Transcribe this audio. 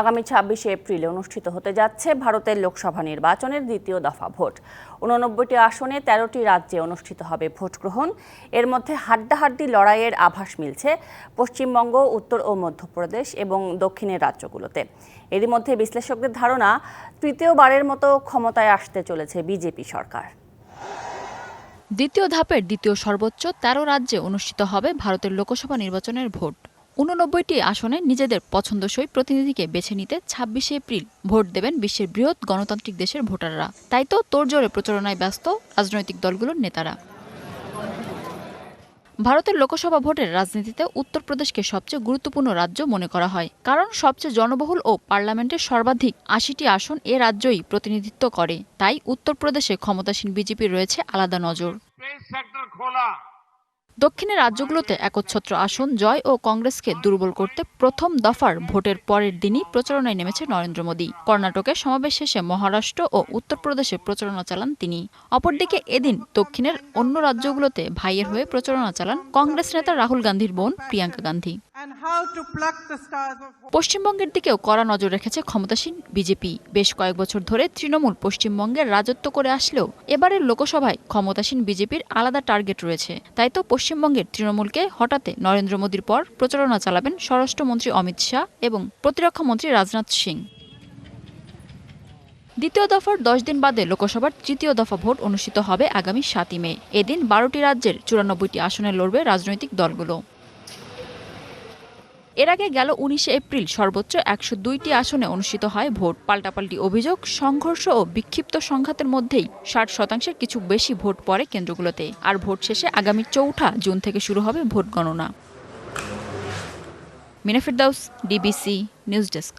আগামী ছাব্বিশে এপ্রিলে অনুষ্ঠিত হতে যাচ্ছে ভারতের লোকসভা নির্বাচনের দ্বিতীয় দফা ভোট। উননব্বইটি আসনে তেরোটি রাজ্যে অনুষ্ঠিত হবে ভোট গ্রহণ। এর মধ্যে হাড্ডাহাড্ডি লড়াইয়ের আভাস মিলছে পশ্চিমবঙ্গ, উত্তর ও মধ্যপ্রদেশ এবং দক্ষিণের রাজ্যগুলোতে। এরই মধ্যে বিশ্লেষকদের ধারণা, তৃতীয়বারের মতো ক্ষমতায় আসতে চলেছে বিজেপি সরকার। দ্বিতীয় ধাপের দ্বিতীয় সর্বোচ্চ তেরো রাজ্যে অনুষ্ঠিত হবে ভারতের লোকসভা নির্বাচনের ভোট। উননব্বইটি আসনে নিজেদের পছন্দসই প্রতিনিধিকে বেছে নিতে ছাব্বিশে এপ্রিল ভোট দেবেন বিশ্বের বৃহৎ গণতান্ত্রিক দেশের ভোটাররা। তাই তো তোরজোরে প্রচারণায় ব্যস্ত রাজনৈতিক দলগুলোর নেতারা। ভারতের লোকসভা ভোটের রাজনীতিতে উত্তরপ্রদেশকে সবচেয়ে গুরুত্বপূর্ণ রাজ্য মনে করা হয়, কারণ সবচেয়ে জনবহুল ও পার্লামেন্টের সর্বাধিক আশিটি আসন এ রাজ্যই প্রতিনিধিত্ব করে। তাই উত্তরপ্রদেশে ক্ষমতাসীন বিজেপি রয়েছে আলাদা নজর। দক্ষিণের রাজ্যগুলোতে একচ্ছত্র আসন, জয় ও কংগ্রেসকে দুর্বল করতে প্রথম দফার ভোটের পরের দিনই প্রচারণায় নেমেছে নরেন্দ্র মোদী। কর্ণাটকে সমাবেশ শেষে মহারাষ্ট্র ও উত্তরপ্রদেশে প্রচারণা চালান তিনি। অপরদিকে এদিন দক্ষিণের অন্য রাজ্যগুলোতে ভাইয়ের হয়ে প্রচারণা চালান কংগ্রেস নেতা রাহুল গান্ধীর বোন প্রিয়াঙ্কা গান্ধী। পশ্চিমবঙ্গের দিকেও কড়া নজর রেখেছে ক্ষমতাসীন বিজেপি। বেশ কয়েক বছর ধরে তৃণমূল পশ্চিমবঙ্গের রাজত্ব করে আসলেও এবারের লোকসভায় ক্ষমতাসীন বিজেপির আলাদা টার্গেট রয়েছে। তাই তো পশ্চিমবঙ্গের তৃণমূলকে হঠাতে নরেন্দ্র মোদীর পর প্রচারণা চালাবেন স্বরাষ্ট্রমন্ত্রী অমিত শাহ এবং প্রতিরক্ষা মন্ত্রী রাজনাথ সিং। দ্বিতীয় দফার দশ দিন বাদে লোকসভার তৃতীয় দফা ভোট অনুষ্ঠিত হবে আগামী সাতই মে। এদিন বারোটি রাজ্যের চুরানব্বইটি আসনে লড়বে রাজনৈতিক দলগুলো। এর আগে গেল উনিশে এপ্রিল, সর্বোচ্চ একশো দুইটি আসনে অনুষ্ঠিত হয় ভোট। পাল্টাপাল্টি অভিযোগ, সংঘর্ষ ও বিক্ষিপ্ত সংঘাতের মধ্যেই ষাট শতাংশের কিছু বেশি ভোট পড়ে কেন্দ্রগুলোতে। আর ভোট শেষে আগামী চৌঠা জুন থেকে শুরু হবে ভোট গণনা। Mina Firdaus, DBC news desk.